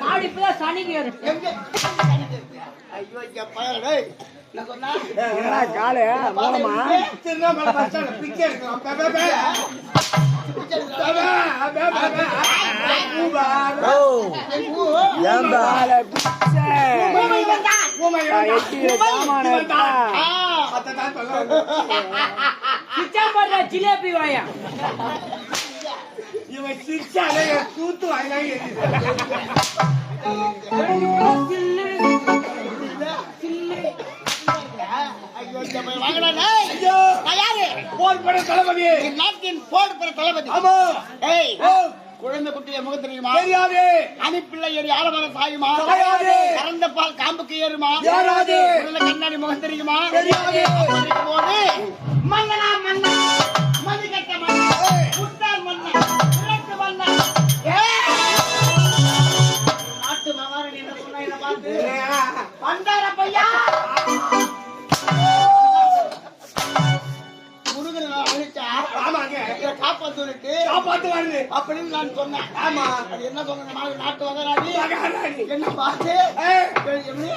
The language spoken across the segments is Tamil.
மாடு இப்பதான் சனிக்கு ஐயோ பயலே என்னடா காலு மூலமா திருநாமலை பஸ் ஜிலேபி வாயா. இவன் சிரிச்சாலே என் கூத்து ஓ, குழந்தை குட்டிய முகம் தெரியுமா தெரியாது அணிப்பிள்ளை ஏறி ஆலமரம் சாயுமா சாயாது. கறந்த பால் காம்புக்கு ஏறுமா ஏறாது. உள்ள கண்ணாடி முகம் தெரியுமா தெரியாது. போது மன்னனா வந்தார பையா முருகன் அழிச்சா ஆமாங்க. இதை காப்பாத்துட்டு காப்பாத்து வருது அப்படின்னு நான் சொன்னேன். ஆமா அது என்ன சொன்ன நாட்டு மகாராணி மகாராணி. என்ன பார்த்து எப்படி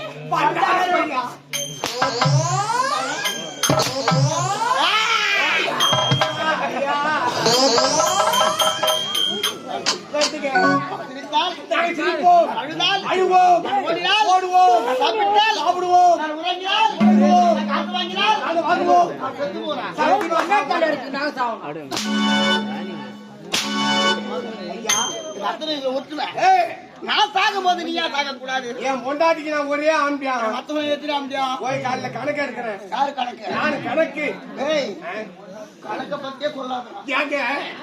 சிரிப்போம். அழுதால் அழுவோம். ஓடினால் ஓடுவோம். சாப்பிட்டால் சாப்பிடுவோம். நான் உறங்கினால் உறங்குவோம். நான் காசு வாங்கினால் நாங்கள் வாங்குவோம். நான் செத்து போறேன். சத்தியமா தலை இருக்கு? நான் சாவணும் இது அத்தனை இதுல ஒத்துவேன் ஏய், நான் சாகும் போது நீ ஏன் சாக கூடாது என் பொண்டாட்டிக்கு நான் ஒரே ஆம்பியா. மத்தவங்க எத்தனை அம்பியா போய் காலைல கணக்கு எடுக்கிறேன். யாரு கணக்கு? நான் கணக்கு. ஏய் கணக்க பத்தியே சொல்லாத ஏங்க?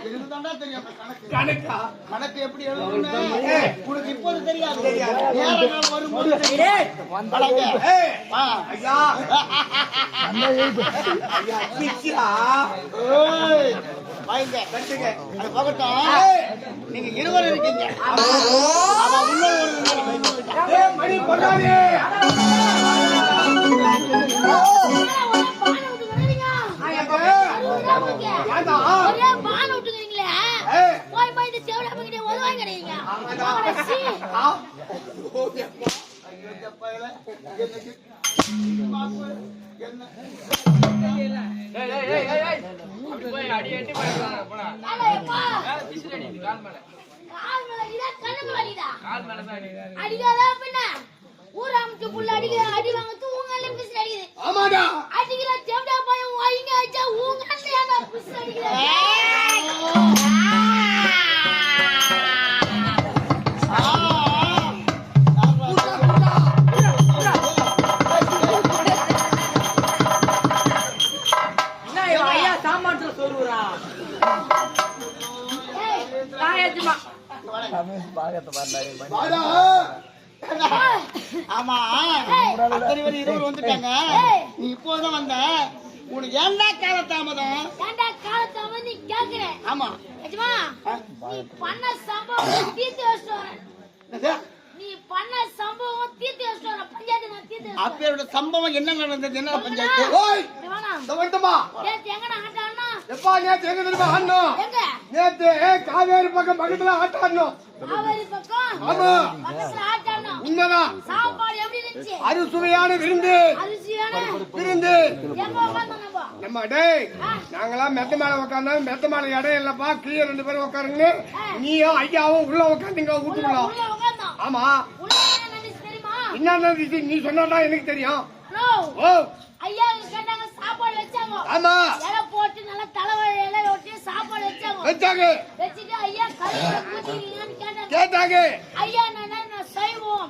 தெரியும் அந்த கணக்கு. கணக்கா? கணக்கு எப்படி இப்போது தெரியாது தெரியாது. நேர நாள் வரும்போது தெரியும். ஏய், கணக்கு. ஏய், ஆ. ஐயா ஐயா சிரிக்கிறா. ஏய், வாங்க. கட்டுங்க. அது போகட்டும். ஏய், நீங்க இருவரும் இருக்கீங்க மணி. ஏண்டா? ஏய், ஆ, ஓகே. ஐயோ, இந்த பயலே. என்னைக்கு? பாப்பு, என்ன? அடிக்காதா பின்ன ஊர் அமைச்சு புள்ள அடிக்க அடி வாங்கத்து உங்க பிசில் அடிக்குது ஆமாடா அடிக்கிற தேவடா பையன் வாங்க அடிச்சா உங்க ஏன்டா பிசில் அடிக்கிற தாயத்துமா வாடா. ஆமா அத்தனை பேர் இருவர் வந்துட்டாங்க. நீ இப்போதான் வந்த. உனக்கு ஏன்டா கால தாமதம் ஏன்டா நீ கேக்குற? ஆமா. நிஜமா? நீ பண்ண சம்பவம் தீர்த்து வச்சுட்டு? நீ பண்ண சம்பவம் தீர்த்து வச்சுட்டு வரேன் பஞ்சாயத்து நான் தீர்த்து வச்சுட்டு அப்பேரோட சம்பவம் என்ன நடந்தது? என்ன. பஞ்சாயத்து? ஓய், இந்த வந்துட்டோமா? நேத்து எங்கடா ஆட்டானா எப்பா நேத்து எங்க தெரியுமா ஆடணும்? எங்க? நேத்து காவேரி பக்கம் பக்கத்துல பக்கம் ஆமா. உண்மைதான். அறுசுவையான விருந்து. விருந்து. நம்ம? டேய் நாங்கெல்லாம் மெத்த மேல உட்காந்தா மெத்த மேல இடம் இல்லப்பா. கீழே ரெண்டு பேரும் உட்காருங்க நீயும் ஐயாவும் உள்ள உட்காந்துங்க உட்காந்தோம் ஆமா. என்ன நீ சொன்னாதான் எனக்கு தெரியும். ஐயா கேட்டாங்க சாப்பாடு வச்சாங்க. ஆமா. வச்சாங்க கேட்டாங்க கேட்டாங்க ஐயா நான் நான் செய்வோம்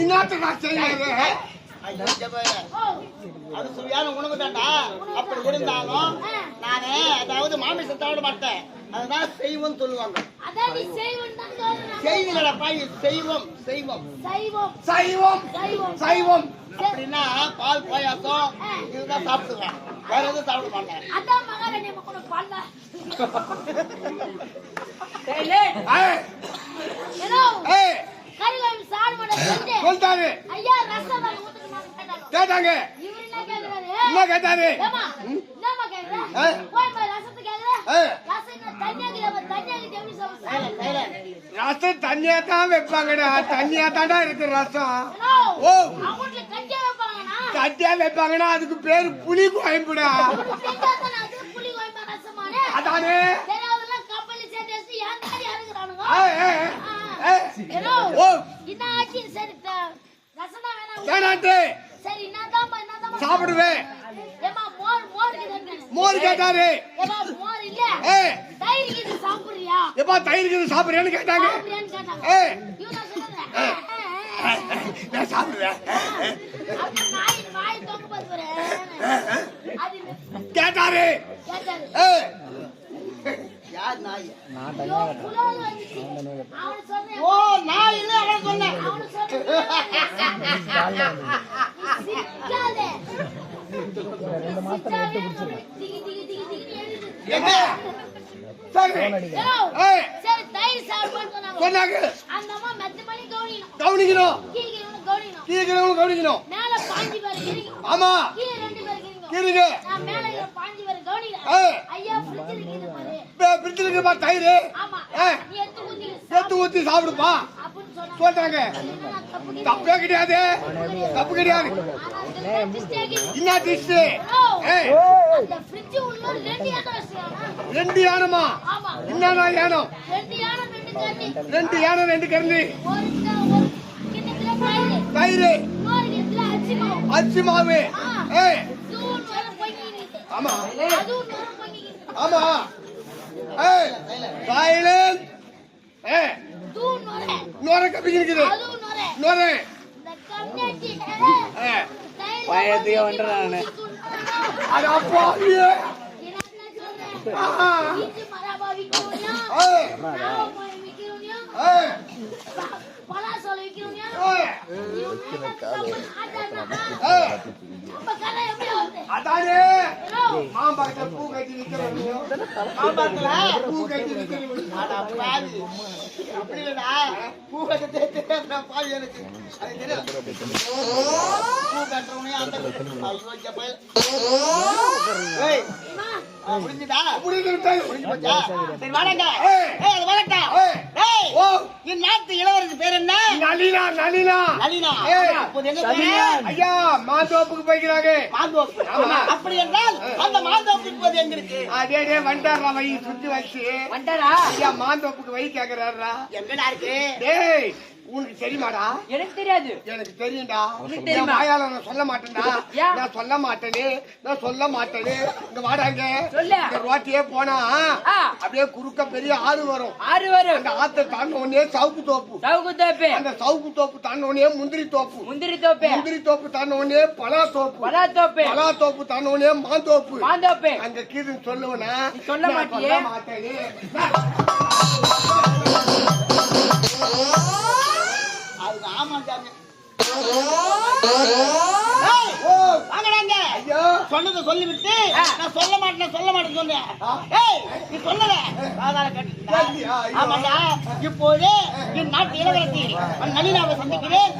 இன்னாத்து நான். ஓ அது சுவையான உணவு தான்டா அப்படி இருந்தாலும் நானு அதாவது மாமிசம் சாப்பிட மாட்டேன் அதுதான் செய்வோம் சொல்லுவாங்க. நீ செய்வோம் செய்வோம். செய்வோம். செய்வோம் சைவம் சைவம் அப்படின்னா பால் பாயாசம் இதுதான் சாப்பிடுவேன் வேற எதுவும் சாப்பிட மாட்டேன். அதான் மகாராணி பண்ண கேட்டாங்க. என்ன கேட்டாரு? ரசம் தண்ணியா தான் வைப்பாங்கடா. தண்ணியா தாண்டா இருக்கு ரசம். ஓ? தட்டியா வைப்பாங்கன்னா அதுக்கு பேரு புளி ரசமானு? அதானே? சாப்பிடுவேன் ஏம்மா, மோர் மோர் இருக்குதானே? மோர் கேட்டாரு. எப்பா தயிர் இருக்குது சாப்பிடுறியான்னு கேட்டாங்க. நான். நான் கேட்டாரு சொன்னேன். ஓ நாய் இல்ல அவன் சொன்னேன். ஏய் சரி தயிர் சாப்பிடுன்னு சொன்னாங்க சொன்னாங்க. அந்த அம்மா மெத்த பண்ணி கவனிக்கணும். கவனிக்கணும். கீழே கவனிக்கணும். ஆமா. கீழே ரெண்டு பேர் இருக்கணும் கீழே நான் மேல இருக்கிற பாஞ்சு பேர் ஏய். கவனிக்கிறேன் ஐயா ஃப்ரிட்ஜ் இருக்குது பாரு. பிரிச்சு இருக்குப்பா தயிர். ஆமா. ஏய். நீ எடுத்து ஊத்தி. சேர்த்து ஊத்தி சாப்பிடுப்பா. சொல்றாங்க. தப்பு கிடையாது. தப்பே கிடையாது. தப்பு கிடையாது என்ன டிஷ் ரெண்டு யானமா என்னன்னா யானம் ரெண்டு யானை ரெண்டு யானம் ரெண்டு கருந்து தயிர். அரிசி மாவு ஆமா. ஆமா. ஏ சைலண்ட் ஏ தூண் வர நோர கப்பி இருக்குது அதுவும் நுர. பயத்துக்கே வந்துடுறேன் நானு. வருது? அதானே. ஹலோ மாம்பழத்தை பூ கட்டி நிக்கிறவங்க மாம்பழத்துல பூ கட்டி நிக்கிறவங்க அப்படி இல்லடா பூ கட்டத்தே தெரியாதுடா பாவி எனக்கு அது பூ கட்டுறவனே அந்த ஐயோ ஏய் முடிஞ்சுதா முடிஞ்சு போச்சா சரி வாடங்க ஏய். அது வரட்டும் ஏய். ஓ. என் நாட்டு இளவரசி பேர் என்ன? நளினா நளினா. நளினா. ஐயா மாந்தோப்புக்கு போய்க்கிறாங்க. மாந்தோப்பு. அப்படி என்றால் அந்த மாந்தோப்பு இப்போது எங்க இருக்கு? அதே டே வண்டாரா வை சுத்தி வச்சு. வந்துட்டாரா ஐயா மாந்தோப்புக்கு வை கேக்குறாரா எங்கடா இருக்கு? டேய் உனக்கு தெரியுமாடா? எனக்கு தெரியாது. எனக்கு தெரியும்டா. உனக்கு தெரியுமா? வாயால நான் சொல்ல மாட்டேன்டா? நான் சொல்ல மாட்டேனே. நான் சொல்ல மாட்டேனே. இங்க வாடாங்க. சொல்லு. இந்த ரோட்டியே போனா. அப்படியே குறுக்க பெரிய ஆறு வரும். ஆறு வரும். அந்த ஆத்த தாண்ட உடனே சவுக்கு தோப்பு. சவுக்கு தோப்பு. அந்த சவுக்கு தோப்பு தாண்ட உடனே முந்திரி தோப்பு. முந்திரி தோப்பு. முந்திரி தோப்பு தாண்ட உடனே பலா தோப்பு. பலா தோப்பு. பலா தோப்பு தாண்ட உடனே மாந்தோப்பு மாந்தோப்பு அங்க கீது சொல்லுவனா? சொல்ல மாட்டியே? மாட்டேனே. ஐயா. சொன்னதை சொல்லிவிட்டு நான் சொல்ல மாட்டேன் சொல்ல மாட்டேன்னு சொன்னேன். ஏய் நீ சொல்லல. ஆமாண்டா இப்போது என் நாட்டு இளவரசி நளினாவை சந்திக்கிறேன்.